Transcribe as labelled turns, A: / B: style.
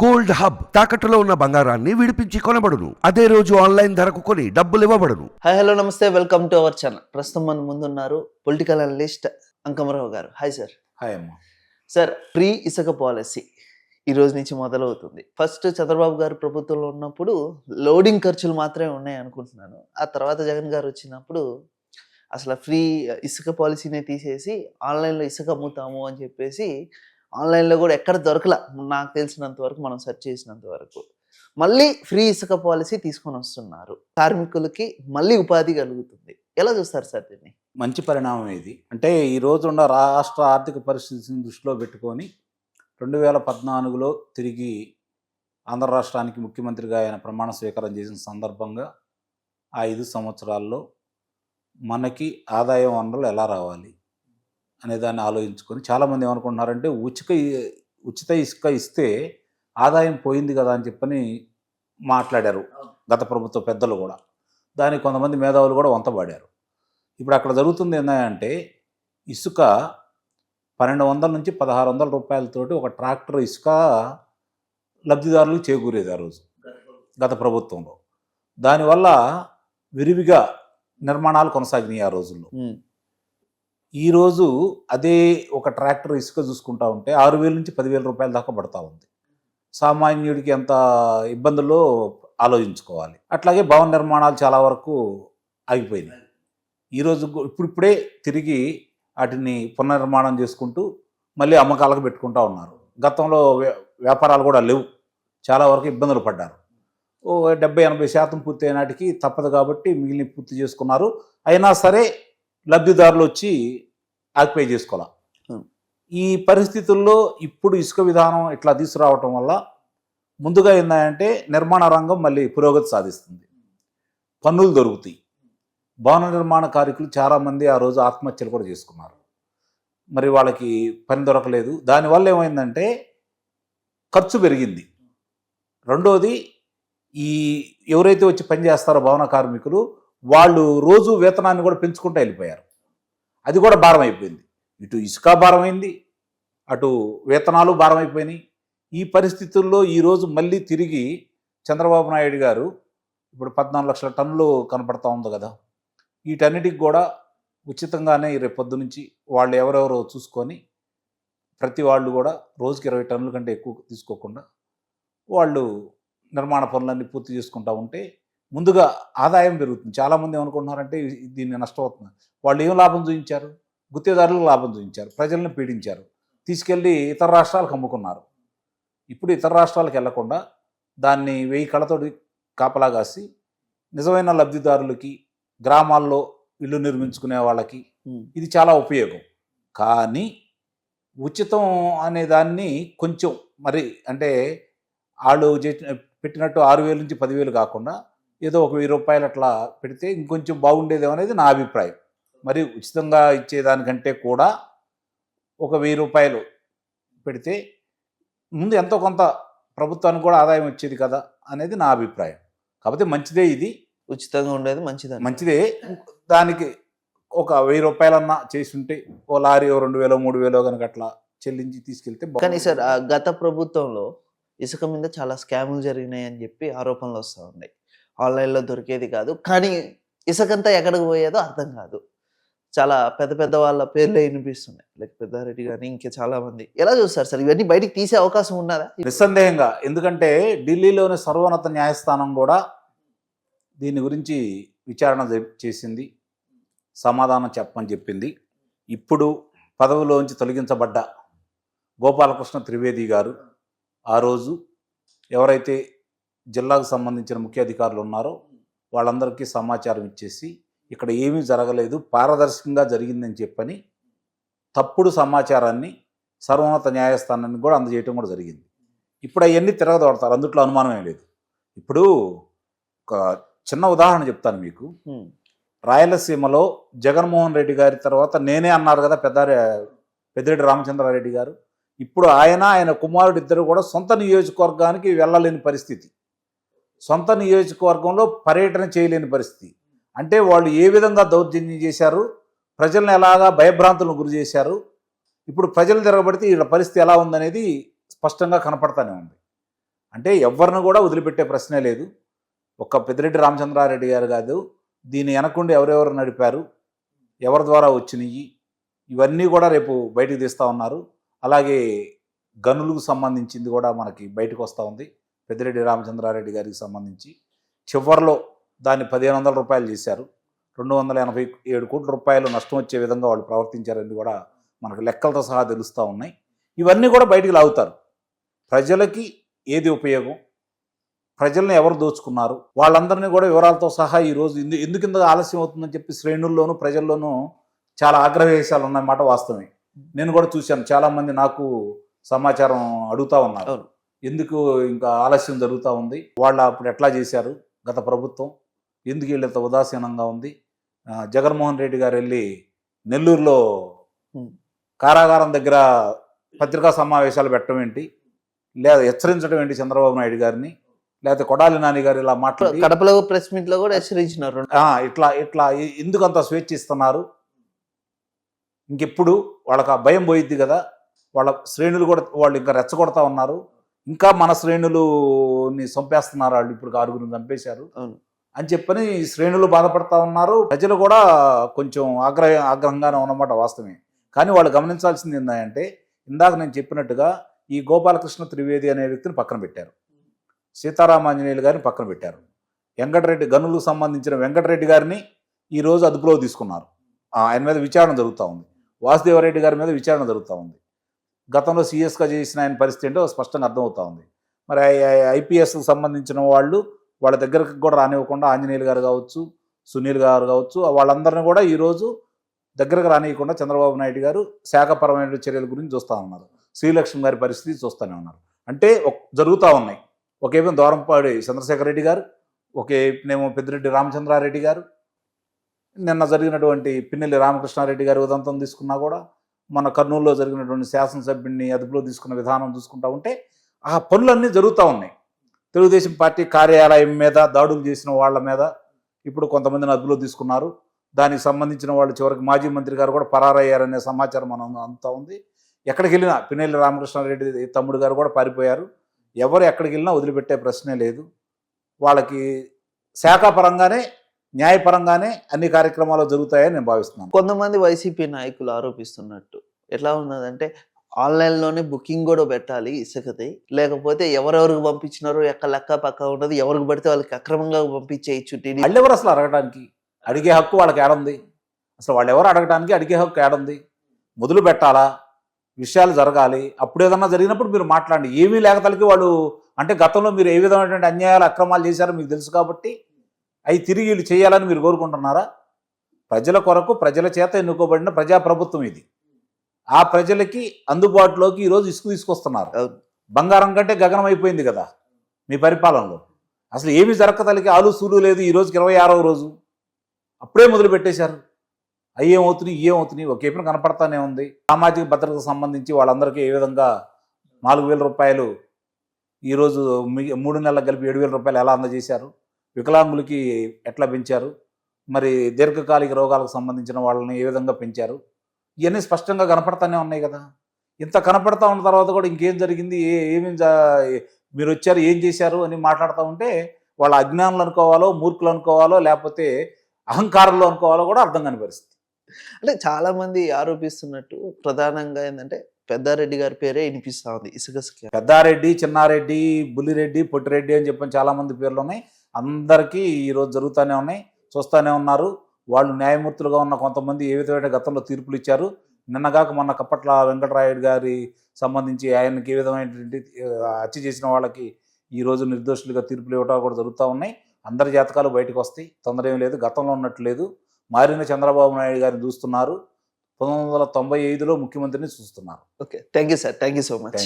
A: Gold hub తాకట్టులో ఉన్న బంగారాన్ని విడిపించి కొనబడును. అదే రోజు ఆన్లైన్ ధరకు కొని డబ్బులు ఇవ్వబడును.
B: హాయ్ హలో నమస్తే. Welcome to our channel. ప్రస్తుతం మన ముందున్నారు పొలిటికల్ అనలిస్ట్ అంకమరావు గారు. Hi sir.
C: హాయ్ అమ్మ.
B: సార్ ప్రీ ఇసుక పాలసీ ఈ రోజు నుంచి మొదలవుతుంది. ఫస్ట్ చంద్రబాబు గారు ప్రభుత్వంలో ఉన్నప్పుడు లోడింగ్ ఖర్చులు మాత్రమే ఉన్నాయి అనుకుంటున్నాను. ఆ తర్వాత జగన్ గారు వచ్చినప్పుడు అసలు ఫ్రీ ఇసుక పాలసీనే తీసేసి ఆన్లైన్లో ఇసుక అమ్ముతాము అని చెప్పేసి ఆన్లైన్లో కూడా ఎక్కడ దొరకల. నాకు తెలిసినంత వరకు మనం సెర్చ్ చేసినంత వరకు. మళ్ళీ ఫ్రీ ఇసుక పాలసీ తీసుకొని వస్తున్నారు. కార్మికులకి మళ్ళీ ఉపాధి కలుగుతుంది. ఎలా చూస్తారు సార్ దీన్ని?
C: మంచి పరిణామం ఇది. అంటే ఈ రోజు ఉన్న రాష్ట్ర ఆర్థిక పరిస్థితిని దృష్టిలో పెట్టుకొని రెండు వేల పద్నాలుగులో తిరిగి ఆంధ్ర రాష్ట్రానికి ముఖ్యమంత్రిగా ఆయన ప్రమాణ స్వీకారం చేసిన సందర్భంగా ఆ ఐదు సంవత్సరాల్లో మనకి ఆదాయ వనరులు ఎలా రావాలి? అనే దాన్ని ఆలోచించుకొని చాలామంది ఏమనుకుంటున్నారంటే ఉచిక ఉచిత ఇసుక ఇస్తే ఆదాయం పోయింది కదా అని చెప్పని మాట్లాడారు గత ప్రభుత్వ పెద్దలు కూడా. దానికి కొంతమంది మేధావులు కూడా వంతపాడారు ఇప్పుడు అక్కడ జరుగుతుంది ఏంటంటే ఇసుక పన్నెండు వందల నుంచి పదహారు వందల రూపాయలతోటి ఒక ట్రాక్టర్ ఇసుక లబ్ధిదారులకు చేకూరేది ఆ రోజు గత ప్రభుత్వంలో. దానివల్ల విరివిగా నిర్మాణాలు కొనసాగినాయి ఆ రోజుల్లో. ఈరోజు అదే ఒక ట్రాక్టర్ ఇసుక చూసుకుంటా ఉంటే ఆరు వేల నుంచి పదివేల రూపాయల దాకా పడతా ఉంది. సామాన్యుడికి ఎంత ఇబ్బందుల్లో ఆలోచించుకోవాలి. అట్లాగే భవన నిర్మాణాలు చాలా వరకు ఆగిపోయినాయి. ఈరోజు ఇప్పుడిప్పుడే తిరిగి వాటిని పునర్నిర్మాణం చేసుకుంటూ మళ్ళీ అమ్మకాలకు పెట్టుకుంటా ఉన్నారు. గతంలో వ్యాపారాలు కూడా లేవు. చాలా వరకు ఇబ్బందులు పడ్డారు. ఓ డెబ్బై ఎనభై శాతం పూర్తి అయినాటికి తప్పదు కాబట్టి మిగిలిన పూర్తి చేసుకున్నారు. అయినా సరే లబ్ధిదారులు వచ్చి ఆక్యుపై చేసుకోవాలి. ఈ పరిస్థితుల్లో ఇప్పుడు ఇసుక విధానం ఇట్లా తీసుకురావటం వల్ల ముందుగా ఏంటంటే నిర్మాణ రంగం మళ్ళీ పురోగతి సాధిస్తుంది. పన్నులు దొరుకుతాయి. భవన నిర్మాణ కార్మికులు చాలామంది ఆ రోజు ఆత్మహత్యలు కూడా చేసుకున్నారు. మరి వాళ్ళకి పని దొరకలేదు. దానివల్ల ఏమైందంటే ఖర్చు పెరిగింది. రెండోది ఈ ఎవరైతే వచ్చి పని చేస్తారో భవన కార్మికులు వాళ్ళు రోజు వేతనాన్ని కూడా పెంచుకుంటూ వెళ్ళిపోయారు. అది కూడా భారం అయిపోయింది. ఇటు ఇసుక భారమైంది అటు వేతనాలు భారమైపోయినాయి ఈ పరిస్థితుల్లో ఈరోజు మళ్ళీ తిరిగి చంద్రబాబు నాయుడు గారు ఇప్పుడు పద్నాలుగు లక్షల టన్నులు కనపడతా ఉంది కదా వీటన్నిటికి కూడా ఉచితంగానే రేపు పొద్దు నుంచి వాళ్ళు ఎవరెవరో చూసుకొని ప్రతి వాళ్ళు కూడా రోజుకి ఇరవై టన్నుల కంటే ఎక్కువ తీసుకోకుండా వాళ్ళు నిర్మాణ పనులన్నీ పూర్తి చేసుకుంటూ ఉంటే ముందుగా ఆదాయం పెరుగుతుంది. చాలామంది ఏమనుకుంటున్నారంటే దీన్ని నష్టపోతుంది వాళ్ళు ఏం లాభం చూపించారు? గుత్తేదారులకు లాభం చూపించారు. ప్రజలను పీడించారు. తీసుకెళ్ళి ఇతర రాష్ట్రాలకు అమ్ముకున్నారు. ఇప్పుడు ఇతర రాష్ట్రాలకు వెళ్ళకుండా దాన్ని వెయ్యి కళ్ళతోటి కాపలా కాసి నిజమైన లబ్ధిదారులకి గ్రామాల్లో ఇల్లు నిర్మించుకునే వాళ్ళకి ఇది చాలా ఉపయోగం. కానీ ఉచితం అనే దాన్ని కొంచెం మరి అంటే వాళ్ళు పెట్టినట్టు ఆరు వేల నుంచి పదివేలు కాకుండా ఏదో ఒక వెయ్యి రూపాయలు అట్లా పెడితే ఇంకొంచెం బాగుండేదేమో అనేది నా అభిప్రాయం. మరి ఉచితంగా ఇచ్చేదానికంటే కూడా ఒక వెయ్యి రూపాయలు పెడితే ముందు ఎంతో కొంత ప్రభుత్వానికి కూడా ఆదాయం వచ్చేది కదా అనేది నా అభిప్రాయం. కాకపోతే మంచిదే ఇది.
B: ఉచితంగా ఉండేది మంచిదని
C: మంచిదే. దానికి ఒక వెయ్యి రూపాయలన్నా చేసి ఉంటే ఓ లారీ ఓ రెండు వేలో మూడు వేలో కనుక అట్లా చెల్లించి తీసుకెళ్తే.
B: కానీ సార్ గత ప్రభుత్వంలో ఇసుక మీద చాలా స్కాములు జరిగినాయి అని చెప్పి ఆరోపణలు వస్తూ ఉన్నాయి. ఆన్లైన్లో దొరికేది కాదు. కానీ ఇసుకంతా ఎక్కడికి పోయేదో అర్థం కాదు. చాలా పెద్ద పెద్ద వాళ్ళ పేర్లే వినిపిస్తున్నాయి. లైక్ పెద్దారెడ్డి కానీ ఇంకా చాలా మంది. ఎలా చూస్తారు సార్? ఇవన్నీ బయటికి తీసే అవకాశం ఉన్నదా
C: నిస్సందేహంగా. ఎందుకంటే ఢిల్లీలోని సర్వోన్నత న్యాయస్థానం కూడా దీని గురించి విచారణ చేసింది. సమాధానం చెప్పమని చెప్పింది. ఇప్పుడు పదవిలోంచి తొలగించబడ్డ గోపాలకృష్ణ త్రివేది గారు ఆ రోజు ఎవరైతే జిల్లాకు సంబంధించిన ముఖ్య అధికారులు ఉన్నారో వాళ్ళందరికీ సమాచారం ఇచ్చేసి ఇక్కడ ఏమీ జరగలేదు పారదర్శకంగా జరిగిందని చెప్పని తప్పుడు సమాచారాన్ని సర్వోన్నత న్యాయస్థానానికి కూడా అందజేయటం కూడా జరిగింది. ఇప్పుడు అవన్నీ తిరగదోడతారు అందుట్లో అనుమానం ఏం లేదు. ఇప్పుడు ఒక చిన్న ఉదాహరణ చెప్తాను మీకు. రాయలసీమలో జగన్మోహన్ రెడ్డి గారి తర్వాత నేనే అన్నారు కదా పెద్దారె పెద్దిరెడ్డి రామచంద్రారెడ్డి గారు. ఇప్పుడు ఆయన ఆయన కుమారుడు ఇద్దరు కూడా సొంత నియోజకవర్గానికి వెళ్ళలేని పరిస్థితి. సొంత నియోజకవర్గంలో పర్యటన చేయలేని పరిస్థితి. అంటే వాళ్ళు ఏ విధంగా దౌర్జన్యం చేశారు? ప్రజలను ఎలాగా భయభ్రాంతులను గురి చేశారు? ఇప్పుడు ప్రజలు తిరగబడితే వీళ్ళ పరిస్థితి ఎలా ఉందనేది స్పష్టంగా కనపడతానే ఉంది. అంటే ఎవరిని కూడా వదిలిపెట్టే ప్రశ్నే లేదు. ఒక్క పెద్దిరెడ్డి రామచంద్రారెడ్డి గారు కాదు దీని వెనకుండి ఎవరెవరు నడిపారు? ఎవరి ద్వారా వచ్చినాయి? ఇవన్నీ కూడా రేపు బయటకు తీస్తూ ఉన్నారు. అలాగే గనులకు సంబంధించింది కూడా మనకి బయటకు వస్తూ ఉంది. పెద్దిరెడ్డి రామచంద్రారెడ్డి గారికి సంబంధించి చివరిలో దాన్ని పదిహేను వందల రూపాయలు చేశారు. రెండు వందల ఎనభై ఏడు కోట్ల రూపాయలు నష్టం వచ్చే విధంగా వాళ్ళు ప్రవర్తించారని కూడా మనకు లెక్కలతో సహా తెలుస్తూ ఉన్నాయి. ఇవన్నీ కూడా బయటికి లాగుతారు. ప్రజలకి ఏది ఉపయోగం? ప్రజల్ని ఎవరు దోచుకున్నారు? వాళ్ళందరినీ కూడా వివరాలతో సహా ఈరోజు ఎందు ఎందుకు ఇంత ఆలస్యం అవుతుందని చెప్పి శ్రేణుల్లోనూ ప్రజల్లోనూ చాలా ఆగ్రహేశాలు ఉన్నాయన్నమాట వాస్తవమే. నేను కూడా చూశాను. చాలామంది నాకు సమాచారం అడుగుతా ఉన్నారు. ఎందుకు ఇంకా ఆలస్యం జరుగుతూ ఉంది? వాళ్ళు అప్పుడు ఎట్లా చేశారు? గత ప్రభుత్వం ఎందుకు వీళ్ళంత ఉదాసీనంగా ఉంది? జగన్మోహన్ రెడ్డి గారు వెళ్ళి నెల్లూరులో. కారాగారం దగ్గర పత్రికా సమావేశాలు పెట్టడం ఏంటి? లేదా హెచ్చరించడం ఏంటి చంద్రబాబు నాయుడు గారిని? లేకపోతే కొడాలి నాని గారు ఇలా మాట్లాడి
B: కడపలో ప్రెస్ మీట్లో కూడా హెచ్చరించినారు.
C: ఇట్లా ఇట్లా ఎందుకు అంత స్వేచ్ఛ ఇస్తున్నారు? ఇంకెప్పుడు వాళ్ళకి ఆ భయం పోయిద్ది కదా? వాళ్ళ శ్రేణులు కూడా వాళ్ళు ఇంకా రెచ్చగొడతా ఉన్నారు. ఇంకా మన శ్రేణులుని చంపేస్తున్నారు వాళ్ళు. ఇప్పుడు ఆరుగురిని చంపేశారు. అని చెప్పని శ్రేణులు బాధపడతా ఉన్నారు. ప్రజలు కూడా కొంచెం ఆగ్రహ ఆగ్రహంగానే ఉన్నమాట వాస్తవమే. కానీ వాళ్ళు గమనించాల్సింది ఏంటంటే ఇందాక నేను చెప్పినట్టుగా ఈ గోపాలకృష్ణ త్రివేది అనే వ్యక్తిని పక్కన పెట్టారు. సీతారామాంజనేయులు గారిని పక్కన పెట్టారు. వెంకటరెడ్డి గనులకు సంబంధించిన వెంకటరెడ్డి గారిని ఈ రోజు అదుపులో తీసుకున్నారు. ఆయన మీద విచారణ జరుగుతూ ఉంది. వాసుదేవరెడ్డి గారి మీద విచారణ జరుగుతూ ఉంది. గతంలో సీఎస్గా చేసిన ఆయన పరిస్థితి ఏంటో స్పష్టంగా అర్థమవుతా ఉంది. మరి ఐపీఎస్కి సంబంధించిన వాళ్ళు వాళ్ళ దగ్గరకు కూడా రానివ్వకుండా ఆంజనేయులు గారు కావచ్చు సునీల్ గారు కావచ్చు వాళ్ళందరినీ కూడా ఈరోజు దగ్గరకు రానియకుండా చంద్రబాబు నాయుడు గారు శాఖపరమైన చర్యల గురించి చూస్తూ ఉన్నారు. శ్రీలక్ష్మి గారి పరిస్థితి చూస్తూనే ఉన్నారు. అంటే జరుగుతూ ఉన్నాయి. ఒకేమో దూరంపాడి చంద్రశేఖర రెడ్డి గారు ఒకేమో పెద్దిరెడ్డి రామచంద్రారెడ్డి గారు నిన్న జరిగినటువంటి పిన్నెల్లి రామకృష్ణారెడ్డి గారి ఉదంతం తీసుకున్నా కూడా మన కర్నూలులో జరిగినటువంటి శాసనసభ్యుడిని అదుపులో తీసుకున్న విధానం చూసుకుంటా ఉంటే ఆ పనులన్నీ జరుగుతూ ఉన్నాయి. తెలుగుదేశం పార్టీ కార్యాలయం మీద దాడులు చేసిన వాళ్ళ మీద ఇప్పుడు కొంతమందిని అదుపులో తీసుకున్నారు. దానికి సంబంధించిన వాళ్ళు చివరికి మాజీ మంత్రి గారు కూడా పరారయ్యారనే సమాచారం మనం అంతా ఉంది. ఎక్కడికి వెళ్ళినా పిన్నెల్లి రామకృష్ణారెడ్డి తమ్ముడు గారు కూడా పారిపోయారు. ఎవరు ఎక్కడికి వెళ్ళినా వదిలిపెట్టే ప్రశ్నే లేదు. వాళ్ళకి శాఖాపరంగానే న్యాయపరంగానే అన్ని కార్యక్రమాలు జరుగుతాయని నేను భావిస్తున్నాను.
B: కొంతమంది వైసీపీ నాయకులు ఆరోపిస్తున్నట్టు ఎట్లా ఉన్నదంటే ఆన్లైన్లోనే బుకింగ్ కూడా పెట్టాలి ఇసుకది లేకపోతే ఎవరెవరికి పంపించినారో ఎక్క లెక్క పక్క ఉన్నది ఎవరికి పడితే వాళ్ళకి అక్రమంగా పంపించేయచ్చు టీడీ.
C: వాళ్ళు ఎవరు అసలు అడగడానికి అడిగే హక్కు వాళ్ళకి ఏడుంది? అసలు వాళ్ళు ఎవరు అడగడానికి అడిగే హక్కు ఏడుంది? మొదలు పెట్టాలా? విషయాలు జరగాలి. అప్పుడు ఏదన్నా జరిగినప్పుడు మీరు మాట్లాడండి. ఏమీ లేకతలకి వాళ్ళు అంటే గతంలో మీరు ఏ విధమైనటువంటి అన్యాయాలు అక్రమాలు చేశారో మీకు తెలుసు కాబట్టి అవి తిరిగి వీళ్ళు చేయాలని మీరు కోరుకుంటున్నారా? ప్రజల కొరకు ప్రజల చేత ఎన్నుకోబడిన ప్రజాప్రభుత్వం ఇది. ఆ ప్రజలకి అందుబాటులోకి ఈరోజు ఇసుకు తీసుకొస్తున్నారు. బంగారం కంటే గగనం అయిపోయింది కదా మీ పరిపాలనలో. అసలు ఏమి జరగతలకి ఆలు సూలు లేదు ఈ రోజుకి ఇరవై ఆరవ రోజు. అప్పుడే మొదలు పెట్టేశారు. అవి ఏమవుతున్నాయి ఒక ఏపీ కనపడతానే ఉంది. సామాజిక భద్రతకు సంబంధించి వాళ్ళందరికీ ఏ విధంగా నాలుగు వేల రూపాయలు ఈరోజు మూడు నెలలకు కలిపి ఏడు వేల రూపాయలు ఎలా అందజేశారు? వికలాంగులకి ఎట్లా పెంచారు? మరి దీర్ఘకాలిక రోగాలకు సంబంధించిన వాళ్ళని ఏ విధంగా పెంచారు? ఇవన్నీ స్పష్టంగా కనపడతానే ఉన్నాయి కదా. ఇంత కనపడతా ఉన్న తర్వాత కూడా ఇంకేం జరిగింది? ఏ ఏమేం మీరు వచ్చారు ఏం చేశారు అని మాట్లాడుతూ ఉంటే వాళ్ళ అజ్ఞానులు అనుకోవాలో మూర్ఖులు అనుకోవాలో లేకపోతే అహంకారంలో అనుకోవాలో కూడా అర్థం కాని పరిస్థితి.
B: అంటే చాలా మంది ఆరోపిస్తున్నట్టు ప్రధానంగా ఏంటంటే పెద్దారెడ్డి గారి పేరే వినిపిస్తా ఉంది. ఇసుక
C: పెద్దారెడ్డి చిన్నారెడ్డి బుల్లిరెడ్డి పొట్టిరెడ్డి అని చెప్పని చాలా మంది పేర్లు ఉన్నాయి. అందరికీ ఈరోజు జరుగుతూనే ఉన్నాయి. చూస్తూనే ఉన్నారు. వాళ్ళు న్యాయమూర్తులుగా ఉన్న కొంతమంది ఏ విధమైన గతంలో తీర్పులు ఇచ్చారు. నిన్నగాక మొన్న కప్పట్ల వెంకటరాయుడు గారి సంబంధించి ఆయనకి ఏ విధమైనటువంటి హత్య చేసిన వాళ్ళకి ఈ రోజు నిర్దోషులుగా తీర్పులు ఇవ్వడం కూడా జరుగుతూ ఉన్నాయి. అందరి జాతకాలు బయటకు వస్తాయి. తొందర ఏం లేదు. గతంలో ఉన్నట్టు లేదు. మారిన చంద్రబాబు నాయుడు గారిని చూస్తున్నారు. పంతొమ్మిది వందల తొంభై ఐదులో ముఖ్యమంత్రిని చూస్తున్నారు.
B: Okay. Thank you sir. Thank you so much.